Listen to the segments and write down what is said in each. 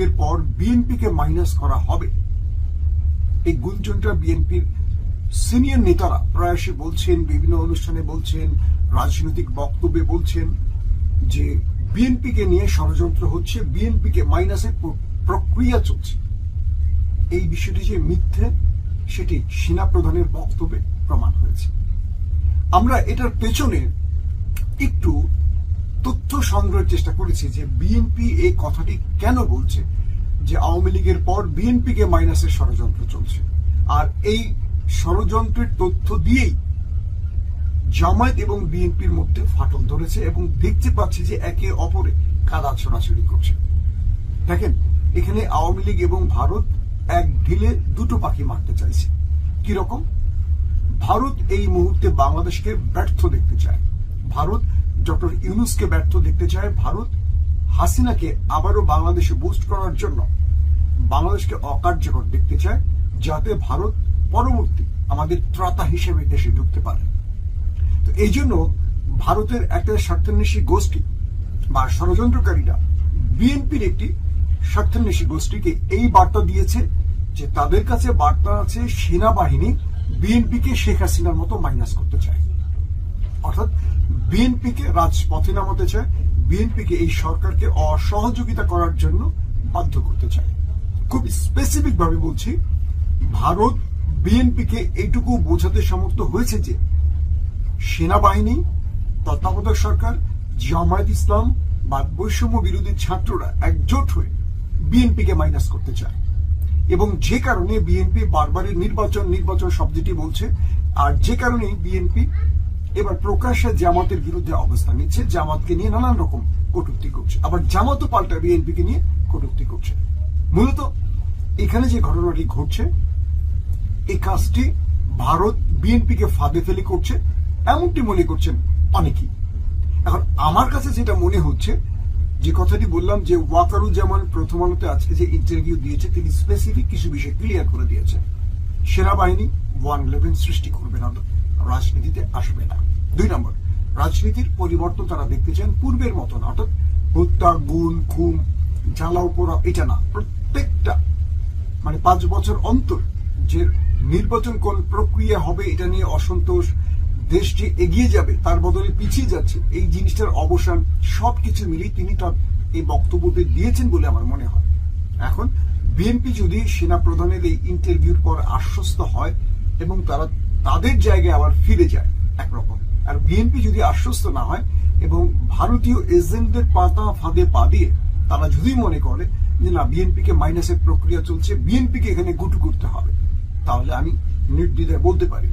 লীগের পর বিএনপিকে মাইনাস করা হবে। এই গুঞ্জনটা বিএনপির সিনিয়র নেতারা প্রায়শই বলছেন, বিভিন্ন অনুষ্ঠানে বলছেন, রাজনৈতিক বক্তব্যে বলছেন যে বিএনপিকে নিয়ে ষড়যন্ত্র হচ্ছে বিএনপিকে মাইনাসের প্রক্রিয়া চলছে। এই বিষয়টি যে মিথ্যে, সেটি সেনা প্রধানের বক্তব্যে প্রমাণ হয়েছে। আমরা এটার পেছনে একটু তথ্য সংগ্রহের চেষ্টা করেছি যে বিএনপি এই কথাটি কেন বলছে, যে আওয়ামী লীগের পর বিএনপিকে মাইনাসের ষড়যন্ত্র চলছে। আর এই ষড়যন্ত্রের তথ্য দিয়েই জামায়াত এবং বিএনপির মধ্যে ফাটল ধরেছে এবং দেখতে পাচ্ছি যে একে অপরে কাদা ছড়াছড়ি করছে। দেখেন, এখানে আওয়ামী লীগ এবং ভারত এক ঢিলে দুটো পাখি মারতে চাইছে। কীরকম? ভারত এই মুহূর্তে বাংলাদেশকে ব্যর্থ দেখতে চায়। ভারত ডক্টর ইউনুসকে ব্যর্থ দেখতে চায় ভারত, হাসিনাকে আবারও বাংলাদেশে বুস্ট করার জন্য। বাংলাদেশকে অকার্যকর দেখতে চায় যাতে ভারত পরবর্তী আমাদের ত্রাতা হিসেবে দেশে ঢুকতে পারে। তো এই জন্য ভারতের একটা স্বার্থান্বেষী গোষ্ঠী বা ষড়যন্ত্রকারীরা বিএনপির একটি স্বার্থান্বেষী গোষ্ঠীকে এই বার্তা দিয়েছে যে তাদের কাছে বার্তা আছে সেনাবাহিনী বিএনপিকে শেখ হাসিনার মতো মাইনাস করতে চায়। অর্থাৎ বিএনপিকে রাজপথে নামাতে চায়, বিএনপিকে এই সরকারকে অসহযোগিতা করার জন্য বাধ্য করতে চায়। খুব স্পেসিফিক ভাবে বলছি, ভারত বিএনপিকে এইটুকু বোঝাতে সমর্থ হয়েছে যে, সেনাবাহিনী, তত্ত্বাবধায়ক সরকার, জামায়াত ইসলাম বা বৈষম্য বিরোধী ছাত্ররা একজোট হয়ে বিএনপিকে মাইনাস করতে চায়। এবং যে কারণে বিএনপি বারবারই নির্বাচন নির্বাচন শব্দটি বলছে, আর যে কারণে বিএনপি এবার প্রকাশ্যে জামাতের বিরুদ্ধে অবস্থান নিচ্ছে। জামাতকে নিয়ে নানান রকম কটূক্তি করছে। আবার জামাতও পাল্টা বিএনপিকে নিয়ে কটূক্তি করছে। মূলত এখানে যে ঘটনাটি ঘটছে, এই কাজটি ভারত বিএনপিকে ফাঁদে ফেলে করছে, এমনটি মনে করছেন অনেকেই। এখন আমার কাছে যেটা মনে হচ্ছে, যে কথাটি বললাম যে ওয়াকারুজ্জামান প্রথম আলোতে আজকে যে ইন্টারভিউ দিয়েছে, তিনি স্পেসিফিক কিছু বিষয় ক্লিয়ার করে দিয়েছে সেনাবাহিনী ওয়ান ইলেভেন সৃষ্টি করবে না রাজনীতিতে আসবে না। দুই নম্বর, রাজনীতির পরিবর্তন তারা দেখতে চান পূর্বের মতন, অর্থাৎ হত্যা গুণ খুন জ্বালাও পোড়া এটা না। প্রত্যেকটা মানে পাঁচ বছর অন্তর যে নির্বাচন কোন প্রক্রিয়া হবে এটা নিয়ে অসন্তোষ, দেশ যে এগিয়ে যাবে তার বদলে পিছিয়ে যাচ্ছে, এই জিনিসটার অবসান সবকিছু মিলিয়ে তিনি তার এই বক্তব্যটি দিয়েছেন বলে আমার মনে হয়। এখন, বিএনপি যদি সেনা প্রধানের এই ইন্টারভিউর পর আশ্বস্ত হয় এবং তারা তাদের জায়গায় আবার ফিরে যায় একরকম। আর বিএনপি যদি আশ্বস্ত না হয় এবং ভারতীয় এজেন্টদের পাতা ফাঁদে পা দিয়ে তারা যদি মনে করে যে না, বিএনপিকে মাইনাসের প্রক্রিয়া চলছে, বিএনপিকে এখানে গুটু করতে হবে, তাহলে আমি নির্দ্বিধায় বলতে পারি,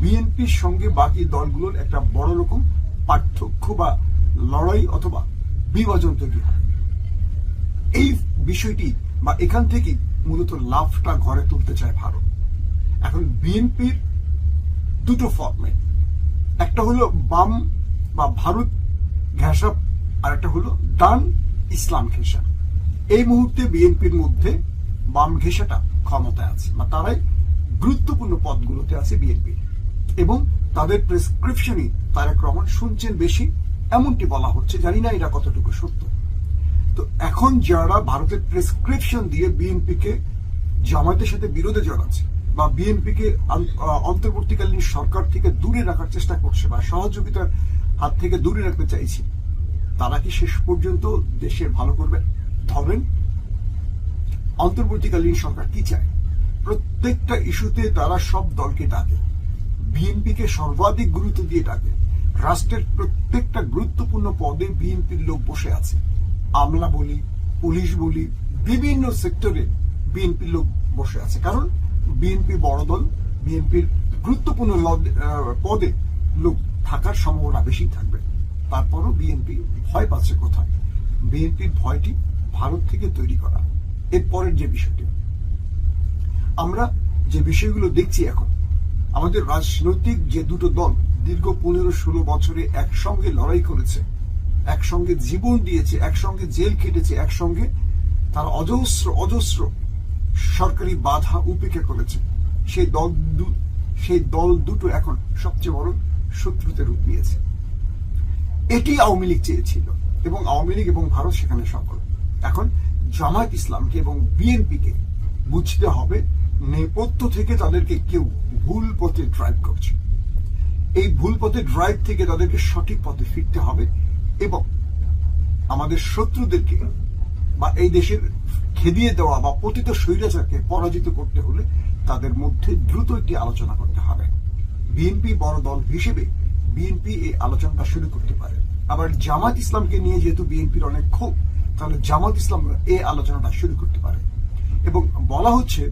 বিএনপির সঙ্গে বাকি দলগুলোর একটা বড় রকম পার্থক্য বা লড়াই অথবা বিভাজন তৈরি হয়। এই বিষয়টি বা এখান থেকেই মূলত লাভটা ঘরে তুলতে চায় ভারত। এখন বিএনপির দুটো ফর্মে একটা হলো বাম বা ভারত ঘেঁষা আর একটা হলো ডান ইসলাম ঘেঁষা। এই মুহূর্তে বিএনপির মধ্যে বাম ঘেঁষাটা ক্ষমতায় আছে বা তারাই গুরুত্বপূর্ণ পদগুলোতে আছে বিএনপি। এবং তাদের প্রেসক্রিপশনই তারেক রহমান শুনছেন বেশি, এমনটি বলা হচ্ছে, জানি না এটা কতটুকু সত্য। তো এখন যারা ভারতের প্রেসক্রিপশন দিয়ে বিএনপিকে জামায়াতের সাথে বিরোধে জড়াচ্ছে বা বিএনপিকে অন্তর্বর্তীকালীন সরকার থেকে দূরে রাখার চেষ্টা করছে বা সহযোগিতার হাত থেকে দূরে রাখতে চাইছে, তারা কি শেষ পর্যন্ত দেশের ভালো করবে? ধরেন, অন্তর্বর্তীকালীন সরকার কি চায়? প্রত্যেকটা ইস্যুতে তারা সব দলকে ডাকে, বিএনপিকে সর্বাধিক গুরুত্ব দিয়ে ডাকে, রাষ্ট্রের প্রত্যেকটা গুরুত্বপূর্ণ পদে বিএনপির লোক বসে আছে। আমলা বলি, পুলিশ বলি, বিভিন্ন সেক্টরে বিএনপির লোক বসে আছে। কারণ বিএনপি বড় দল, বিএনপির গুরুত্বপূর্ণ পদে লোক থাকার সম্ভাবনা বেশি থাকবে। তারপরও বিএনপি ভয় পাচ্ছে কোথায়? বিএনপির ভয়টি ভারত থেকে তৈরি করা। এরপরের যে বিষয়টি, আমরা যে বিষয়গুলো দেখছি এখন, আমাদের রাজনৈতিক যে দুটো দল দীর্ঘ পনেরো ষোলো বছরে একসঙ্গে লড়াই করেছে, একসঙ্গে জীবন দিয়েছে, একসঙ্গে জেল খেটেছে, একসঙ্গে তার অজস্র অজস্র সরকারি বাধা উপেক্ষা করেছে। সেই দল সেই দল দুটো এখন সবচেয়ে বড় শত্রুতে রূপ নিয়েছে। এটি আওয়ামী লীগ চেয়েছিল এবং আওয়ামী লীগ এবং ভারত সেখানে সফল। এখন জামায়াত ইসলামকে এবং বিএনপিকে বুঝতে হবে, নেপথ্য থেকে তাদেরকে কেউ ভুল পথে ড্রাইভ করছে। এই ভুল পথে ড্রাইভ থেকে তাদেরকে সঠিক পথে ফিরতে হবে এবং আমাদের শত্রুদেরকে বা এই দেশের খেদিয়ে দেওয়া বা পতিত স্বৈরাচারকে পরাজিত করতে হলে তাদের মধ্যে দ্রুত একটি আলোচনা করতে হবে। বিএনপি বড় দল হিসেবে বিএনপি এই আলোচনাটা শুরু করতে পারে। আবার জামাত ইসলামকে নিয়ে যেহেতু বিএনপির অনেক ক্ষোভ, তাহলে জামাত ইসলাম এই আলোচনাটা শুরু করতে পারে। এবং বলা হচ্ছে,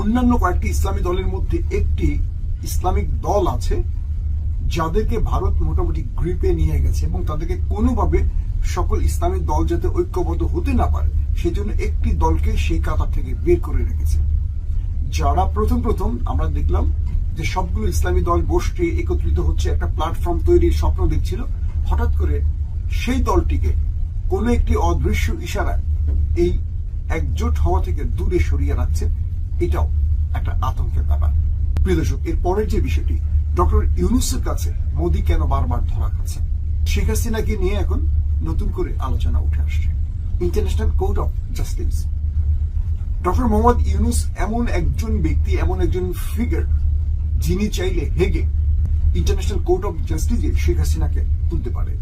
অন্যান্য কয়েকটি ইসলামী দলের মধ্যে একটি ইসলামিক দল আছে, যাদেরকে ভারত মোটামুটি গ্রিপে নিয়ে গেছে এবং তাদেরকে কোনোভাবে সকল ইসলামিক দল যাতে ঐক্যবদ্ধ হতে না পারে সেজন্য একটি দলকে সেই কাতার থেকে বের করে রেখেছে। যারা প্রথম প্রথম আমরা দেখলাম যে সবগুলো ইসলামী দল বসে একত্রিত হচ্ছে, একটা প্ল্যাটফর্ম তৈরির স্বপ্ন দেখছিল। হঠাৎ করে সেই দলটিকে কোন একটি অদৃশ্য ইশারায় এই একজোট হওয়া থেকে দূরে সরিয়ে রাখছে, এটাও একটা আতঙ্কের ব্যাপার। প্রিয় দর্শক, এর পরের যে বিষয়টি, ডক্টর ইউনুসের কাছে মোদী কেন বারবার ধরা খাচ্ছে? শেখ হাসিনাকে নিয়ে এখন নতুন করে আলোচনা উঠে আসছে। International court of justice doctor Mohammad Yunus এমন একজন ব্যক্তি, এমন একজন ফিগার যিনি চাইলে হেগে ইন্টারন্যাশনাল কোর্ট অফ জাস্টিসে শেখ হাসিনাকে তুলতে পারে।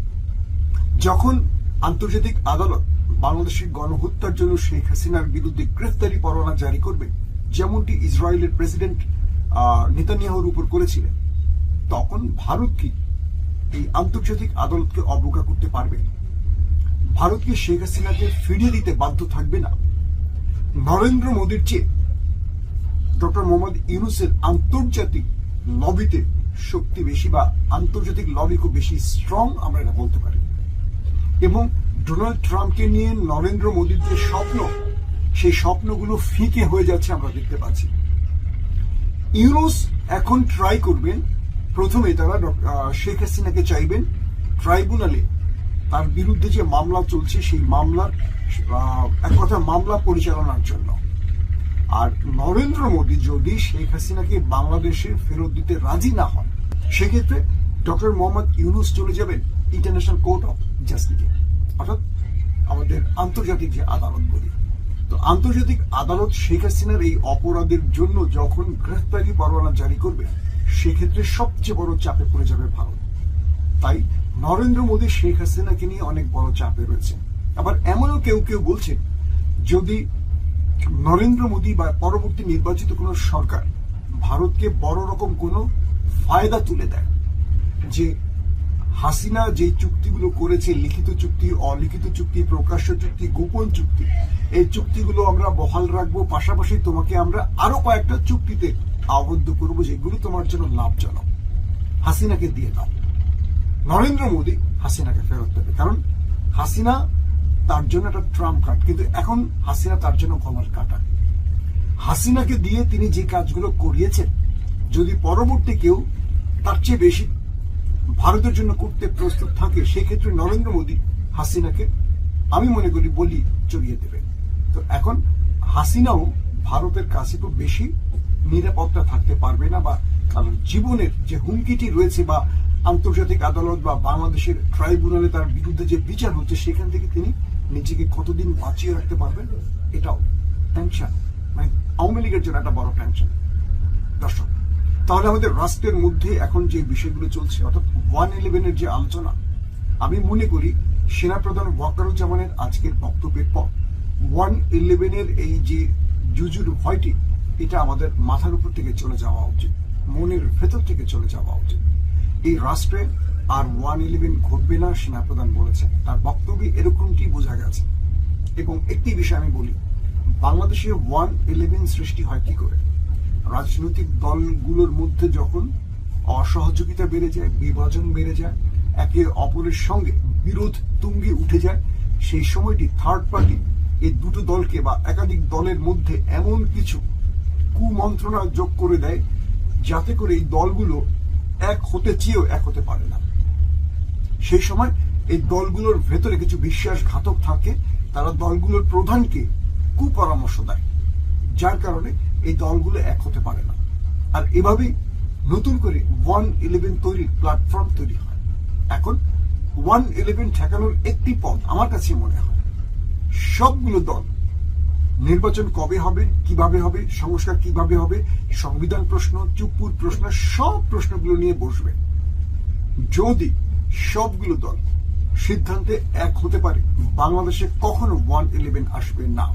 যখন আন্তর্জাতিক আদালত বাংলাদেশের গণহত্যার জন্য শেখ হাসিনার বিরুদ্ধে গ্রেফতারি পরোয়ানা জারি করবে, যেমনটি ইসরায়েলের প্রেসিডেন্ট নেতানিয়াহুর উপর করেছিলেন, তখন ভারত কি এই আন্তর্জাতিক আদালতকে অবজ্ঞা করতে পারবে? ভারতকে শেখ হাসিনাকে ফিরিয়ে দিতে বাধ্য থাকবে না। নরেন্দ্র মোদীর চেয়ে ডক্টর মোহাম্মদ ইউনুসের আন্তর্জাতিক লবিতে শক্তি বেশি বা আন্তর্জাতিক লবি খুব বেশি স্ট্রং আমরা এটা বলতে পারি। এবং ডোনাল্ড ট্রাম্পকে নিয়ে নরেন্দ্র মোদীর যে স্বপ্ন, সেই স্বপ্নগুলো ফিকে হয়ে যাচ্ছে আমরা দেখতে পাচ্ছি। ইউনুস এখন ট্রাই করবেন। প্রথমে তারা শেখ হাসিনাকে চাইবেন ট্রাইব্যুনালে তার বিরুদ্ধে যে মামলা চলছে, সেই মামলার এক কথা মামলা পরিচালনার জন্য। আর নরেন্দ্র মোদী যদি শেখ হাসিনাকে বাংলাদেশে ফেরত দিতে রাজি না হন, সেক্ষেত্রে ডক্টর মোহাম্মদ ইউনুস চলে যাবেন ইন্টারন্যাশনাল কোর্ট অফ জাস্টিসে। অর্থাৎ আমাদের আন্তর্জাতিক যে আদালত বলি। তো আন্তর্জাতিক আদালত শেখ হাসিনার এই অপরাধের জন্য যখন গ্রেফতারি পরোয়ানা জারি করবে, সেক্ষেত্রে সবচেয়ে বড় চাপে পড়ে যাবে ভারত। তাই নরেন্দ্র মোদী শেখ হাসিনাকে নিয়ে অনেক বড় চাপে রয়েছে। আবার এমনও কেউ কেউ বলছেন যদি নরেন্দ্র মোদী বা পরবর্তী নির্বাচিত কোন সরকার ভারতকে বড় রকম কোনো ফায়দা তুলে দেয়, যে হাসিনা যে চুক্তিগুলো করেছে, লিখিত চুক্তি, অলিখিত চুক্তি, প্রকাশ্য চুক্তি, গোপন চুক্তি, এই চুক্তিগুলো আমরা বহাল রাখব, পাশাপাশি তোমাকে আমরা আরও কয়েকটা চুক্তিতে আবদ্ধ করব, যেগুলো তোমার জন্য লাভজনক। হাসিনাকে দিয়ে দাও। নরেন্দ্র মোদী হাসিনাকে ফেরত দেবে। কারণ হাসিনা তার জন্য একটা ট্রাম্প কার্ড, কিন্তু এখন হাসিনা তার জন্য কমাল কাটা। হাসিনাকে দিয়ে তিনি যে কাজগুলো করিয়েছেন, যদি পরবর্তী কেউ তার চেয়ে বেশি ভারতের জন্য করতে প্রস্তুত থাকে, সেক্ষেত্রে নরেন্দ্র মোদী হাসিনাকে, আমি মনে করি, বলি চড়িয়ে দেবে। তো এখন হাসিনাও ভারতের কাছে খুব বেশি নিরাপত্তা থাকতে পারবে না বা কারণ জীবনের যে হুমকিটি রয়েছে বা আন্তর্জাতিক আদালত বা বাংলাদেশের ট্রাইব্যুনালে তার বিরুদ্ধে যে বিচার হচ্ছে, সেখান থেকে তিনি নিজেকে কতদিন বাঁচিয়ে রাখতে পারবেন এটাও টেনশন মানে আওয়ামী লীগের জন্য একটা বড় টেনশন দর্শক, তাহলে আমাদের রাষ্ট্রের মধ্যে এখন যে বিষয়গুলো চলছে, অর্থাৎ ওয়ান ইলেভেনের যে আলোচনা, আমি মনে করি সেনাপ্রধান ওয়াকারুজ্জামানের আজকের বক্তব্যের পর ওয়ান ইলেভেনের এই যে জুজুর ভয়টি, এটা আমাদের মাথার উপর থেকে চলে যাওয়া উচিত, মনের ভেতর থেকে চলে যাওয়া উচিত। এই রাষ্ট্রে আর ওয়ান ইলেভেন ঘটবে না, সেনাপ্রধান বলেছেন। তার বক্তব্যে এরকমটি বোঝা গেছে। এবং একটি বিষয় আমি বলি, বাংলাদেশে ওয়ান ইলেভেন সৃষ্টি হয় কি করে? রাজনৈতিক দলগুলোর মধ্যে যখন অসহযোগিতা বেড়ে যায়, বিভাজন বেড়ে যায়, একে অপরের সঙ্গে বিরোধ তুঙ্গে উঠে যায়, সেই সময়টি থার্ড পার্টি এই দুটো দলকে বা একাধিক দলের মধ্যে এমন কিছু কুমন্ত্রণা যোগ করে দেয়, যাতে করে এই দলগুলো এক হতে চেয়েও এক হতে পারে না। সেই সময় এই দলগুলোর ভেতরে কিছু বিশ্বাসঘাতক থাকে, তারা দলগুলোর প্রধানকে কুপরামর্শ দেয়, যার কারণে এই দলগুলো এক হতে পারে না। আর এভাবেই নতুন করে ওয়ান ইলেভেন তৈরির প্ল্যাটফর্ম তৈরি হয়। এখন ওয়ান ইলেভেন ঠেকানোর একটি পথ আমার কাছে মনে হয়, সবগুলো দল নির্বাচন কবে হবে, কীভাবে হবে, সংস্কার কীভাবে হবে, সংবিধান প্রশ্ন চুপুর প্রশ্ন, সব প্রশ্নগুলো নিয়ে বসবে। যদি সবগুলো দল সিদ্ধান্তে এক হতে পারে, বাংলাদেশে কখনো ওয়ান ইলেভেন আসবে না।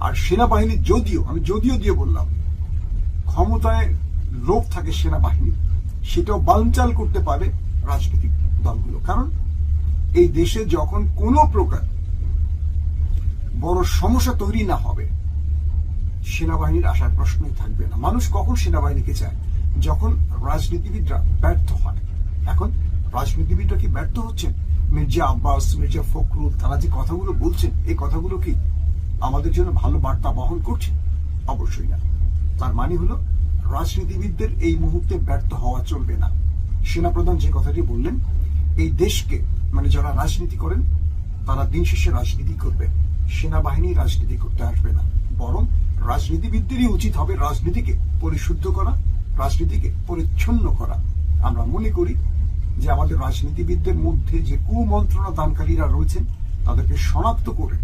আর সেনাবাহিনী যদিও, আমি যদিও দিয়ে বললাম, ক্ষমতায় লোক থাকে সেনাবাহিনী সেটাও বানচাল করতে পারে রাজনৈতিক দলগুলো। কারণ এই দেশে যখন কোনো প্রকার বড় সমস্যা তৈরি না হবে। সেনাবাহিনীর আসার প্রশ্নই থাকবে না। মানুষ কখন সেনাবাহিনীকে চায়? যখন রাজনীতিবিদরা ব্যর্থ হয়। এখন রাজনীতিবিদরা কি ব্যর্থ হচ্ছেন? মির্জা আব্বাস, মির্জা ফখরুল, তারা যে কথাগুলো বলছেন, এই কথাগুলো কি আমাদের জন্য ভালো বার্তা বহন করছে? অবশ্যই না। তার মানে হলো, রাজনীতিবিদদের এই মুহূর্তে ব্যর্থ হওয়া চলবে না। সেনাপ্রধান যে কথাটি বললেন, এই দেশকে মানে যারা রাজনীতি করেন, তারা দিন শেষে রাজনীতি করবে। সেনাবাহিনী রাজনীতি করতে আসবে না। বরং রাজনীতিবিদদেরই উচিত হবে রাজনীতিকে পরিশুদ্ধ করা, রাজনীতিকে পরিচ্ছন্ন করা। আমরা মনে করি যে আমাদের রাজনীতিবিদদের মধ্যে যে কুমন্ত্রণা দানকারীরা রয়েছেন, তাদেরকে শনাক্ত করে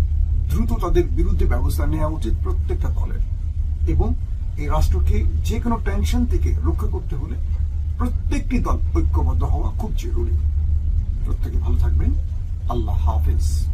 দ্রুত তাদের বিরুদ্ধে ব্যবস্থা নেওয়া উচিত প্রত্যেকটা দলের। এবং এই রাষ্ট্রকে যে কোনো টেনশন থেকে রক্ষা করতে হলে প্রত্যেকটি দল ঐক্যবদ্ধ হওয়া খুব জরুরি। প্রত্যেকে ভালো থাকবেন। আল্লাহ হাফেজ।